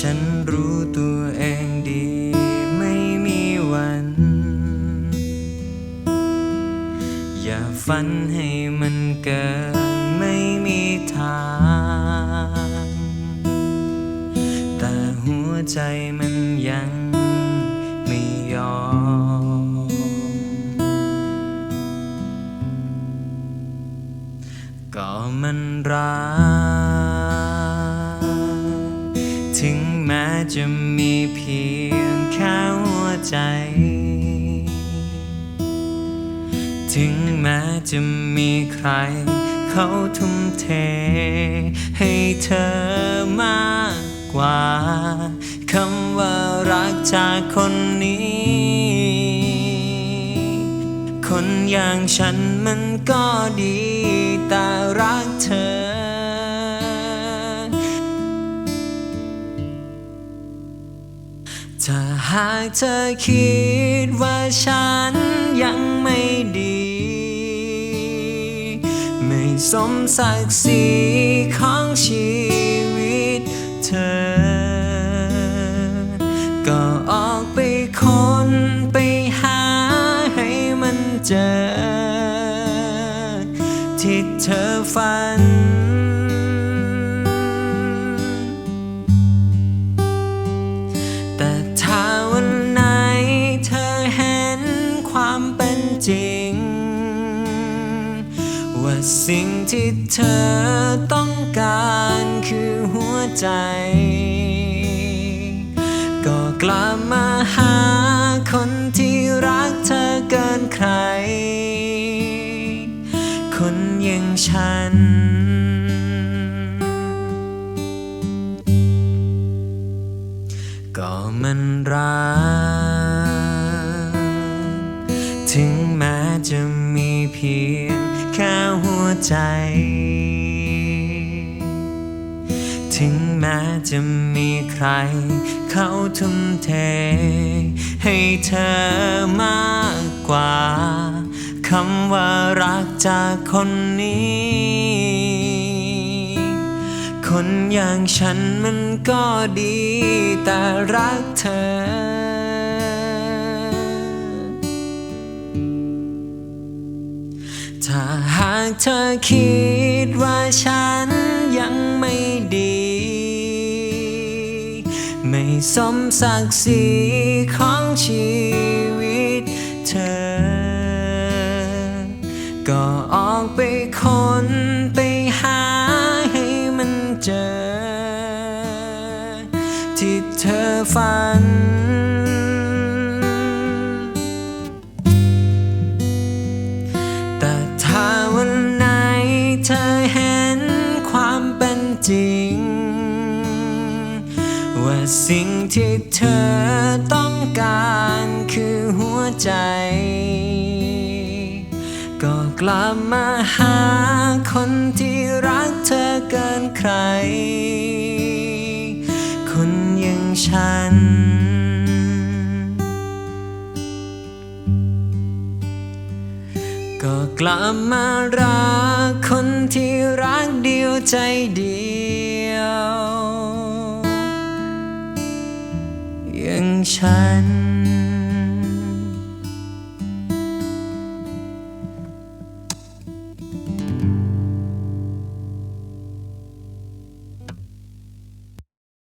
ฉันรู้ตัวเองดีไม่มีวัน อย่าฝันให้มันเกินไม่มีทาง แต่หัวใจมันยัง แม้จะมีเพียงแค่หัวใจ ถึงแม้จะมีใคร เขาทุ่มเท ให้เธอมากกว่าคำว่ารักจากคนนี้ คนอย่างฉันมันก็ดี แต่รักเธอ ถ้าหากเธอคิดว่าฉันยังไม่ดี ไม่สมศักดิ์ศรีของชีวิตเธอ ก็ออกไปคนไปหาให้มันเจอ ที่เธอฝันแต่ ว่าสิ่งที่เธอต้องการคือหัวใจ ก็กลับมาหาคนที่รักเธอเกินใคร คนอย่างฉันก็มันรัก ถึงแม้จะมีเพียง หัวใจ ถึงแม้จะมีใคร เขาทุ่มเท ให้เธอมากกว่าคำว่ารักจากคนนี้ คนอย่างฉันมันก็ดี แต่รักเธอากเธอคิดว่าฉันยังไม่ดี ไม่สมศักดิ์ศรีของชีวิตเธอ ก็ออกไปคนไปหาให้มันเจอ ที่เธอฝัน ว่าสิ่งที่เธอต้องการคือหัวใจ ก็กลับมาหาคนที่รักเธอเกินใคร คนอย่างฉัน ก็กลับมารักคนที่รักเดียวใจเดียว ฉัน